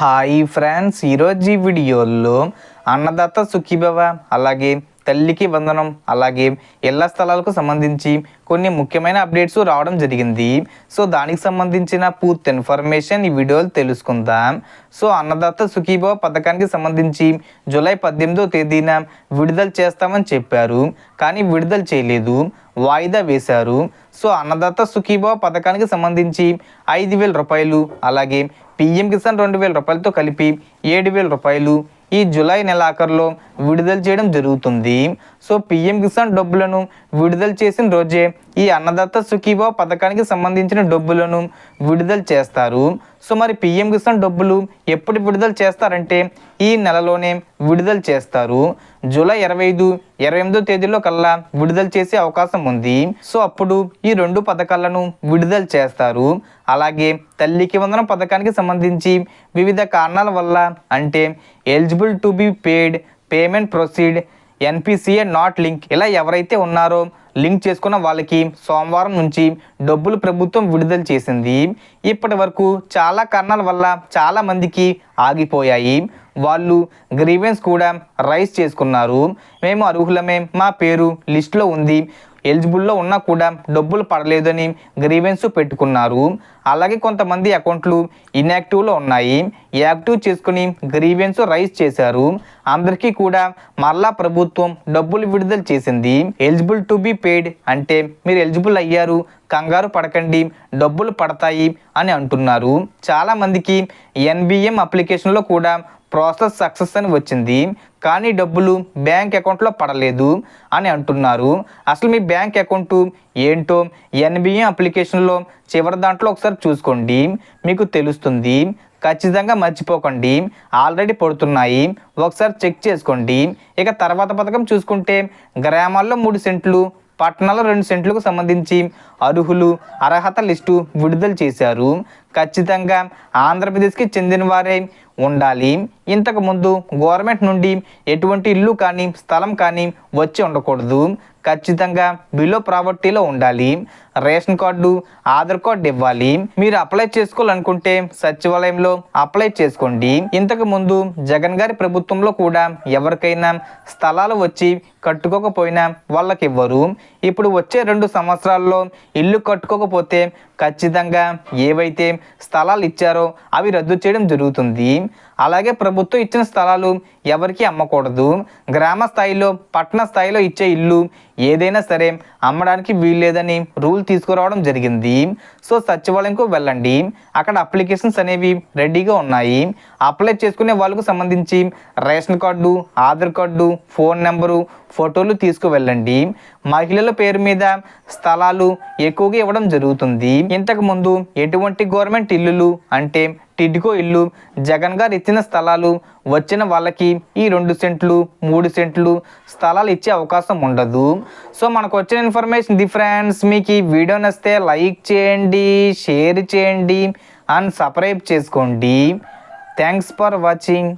Hi friends ఈరోజు ఈ వీడియోలో అన్నదాత సుఖీభవ అలాగే తల్లికి వందనం అలాగే ఇళ్ళ స్థలాలకు సంబంధించి కొన్ని ముఖ్యమైన అప్డేట్స్ రావడం జరిగింది. సో దానికి సంబంధించిన పూర్తి ఇన్ఫర్మేషన్ ఈ వీడియోలో తెలుసుకుందాం. సో అన్నదాత సుఖీభవ పథకానికి సంబంధించి జూలై పద్దెనిమిదో తేదీన విడుదల చేస్తామని చెప్పారు కానీ విడుదల చేయలేదు వాయిదా వేశారు. సో అన్నదాత సుఖీభవ పథకానికి సంబంధించి ఐదు వేల రూపాయలు అలాగే పిఎం కిసాన్ రెండు వేల రూపాయలతో కలిపి ఏడు వేల రూపాయలు ఈ జూలై నెలాఖరులో విడుదల చేయడం జరుగుతుంది. సో పిఎం కిసాన్ డబ్బులను విడుదల చేసిన రోజే ఈ అన్నదత్త సుఖీభావ పథకానికి సంబంధించిన డబ్బులను విడుదల చేస్తారు. సో మరి పిఎం కిసాన్ డబ్బులు ఎప్పుడు విడుదల చేస్తారంటే ఈ నెలలోనే విడుదల చేస్తారు. జూలై ఇరవై ఐదు ఇరవై ఎనిమిదో తేదీలో కల్లా విడుదల చేసే అవకాశం ఉంది. సో అప్పుడు ఈ రెండు పథకాలను విడుదల చేస్తారు. అలాగే తల్లికి వందనం పథకానికి సంబంధించి వివిధ కారణాల వల్ల అంటే eligible to be paid payment proceed NPCI not link ఇలా ఎవరైతే ఉన్నారో లింక్ చేసుకున్న వాళ్ళకి సోమవారం నుంచి డబ్బులు ప్రభుత్వం విడుదల చేసింది. ఇప్పటి వరకు చాలా కారణాల వల్ల చాలా మందికి ఆగిపోయాయి. వాళ్ళు గ్రీవెన్స్ కూడా రైజ్ చేసుకున్నారు. మేము అర్హులమే మా పేరు లిస్టులో ఉంది. ఎలిజిబుల్లో ఉన్నా కూడా డబ్బులు పడలేదని గ్రీవెన్స్ పెట్టుకున్నారు. అలాగే కొంతమంది అకౌంట్లు ఇన్యాక్టివ్లో ఉన్నాయి. యాక్టివ్ చేసుకుని గ్రీవెన్స్ రైజ్ చేశారు. అందరికీ కూడా మరలా ప్రభుత్వం డబ్బులు విడుదల చేసింది. ఎలిజిబుల్ టు బి పేడ్ అంటే మీరు ఎలిజిబుల్ అయ్యారు కంగారు పడకండి డబ్బులు పడతాయి అని అంటున్నారు. చాలామందికి ఎన్బిఎం అప్లికేషన్లో కూడా ప్రాసెస్ సక్సెస్ అని వచ్చింది. కానీ డబ్బులు బ్యాంక్ అకౌంట్లో పడలేదు అని అంటున్నారు. అసలు మీ బ్యాంక్ అకౌంట్ ఏంటో ఎన్బిఎం అప్లికేషన్లో చివరి దాంట్లో ఒకసారి చూసుకోండి. మీకు తెలుస్తుంది ఖచ్చితంగా మర్చిపోకండి. ఆల్రెడీ పడుతున్నాయి. ఒకసారి చెక్ చేసుకోండి. ఇక తర్వాత పథకం చూసుకుంటే గ్రామాల్లో మూడు సెంట్లు పట్టణాల్లో రెండు సెంట్లకు సంబంధించి అర్హులు అర్హత లిస్టు విడుదల చేశారు. ఖచ్చితంగా ఆంధ్రప్రదేశ్కి చెందిన వారే ఉండాలి. ఇంతకు ముందు గవర్నమెంట్ నుండి ఎటువంటి ఇల్లు కానీ స్థలం కానీ వచ్చి ఉండకూడదు. ఖచ్చితంగా బిలో ప్రాపర్టీలో ఉండాలి. రేషన్ కార్డు ఆధార్ కార్డు ఇవ్వాలి. మీరు అప్లై చేసుకోవాలనుకుంటే సచివాలయంలో అప్లై చేసుకోండి. ఇంతకు ముందు జగన్ గారి ప్రభుత్వంలో కూడా ఎవరికైనా స్థలాలు వచ్చి కట్టుకోకపోయినా వాళ్ళకి ఇవ్వరు. ఇప్పుడు వచ్చే రెండు సంవత్సరాల్లో ఇల్లు కట్టుకోకపోతే ఖచ్చితంగా ఏవైతే స్థలాలు ఇచ్చారో అవి రద్దు చేయడం జరుగుతుంది. అలాగే ప్రభుత్వం ఇచ్చిన స్థలాలు ఎవరికి అమ్మకూడదు. గ్రామ స్థాయిలో పట్టణ స్థాయిలో ఇచ్చే ఇల్లు ఏదైనా సరే అమ్మడానికి వీల్లేదని రూల్ తీసుకురావడం జరిగింది. సో సచివాలయంకు వెళ్ళండి. అక్కడ అప్లికేషన్స్ అనేవి రెడీగా ఉన్నాయి. అప్లై చేసుకునే వాళ్ళకు సంబంధించి ration card Aadhaar card phone number ఫోటోలు తీసుకువెళ్ళండి. మహిళల పేరు మీద స్థలాలు ఎక్కువగా ఇవ్వడం జరుగుతుంది. ఇంతకుముందు ఎటువంటి గవర్నమెంట్ ఇల్లులు అంటే టిడ్కో ఇల్లు జగన్ గారు ఇచ్చిన స్థలాలు వచ్చిన వాళ్ళకి ఈ రెండు సెంట్లు మూడు సెంట్లు స్థలాలు ఇచ్చే అవకాశం ఉండదు. సో మనకు వచ్చిన ఇన్ఫర్మేషన్ ది ఫ్రెండ్స్ మీకు ఈ వీడియో నచ్చితే లైక్ చేయండి షేర్ చేయండి అండ్ సబ్స్క్రైబ్ చేసుకోండి. Thanks for watching.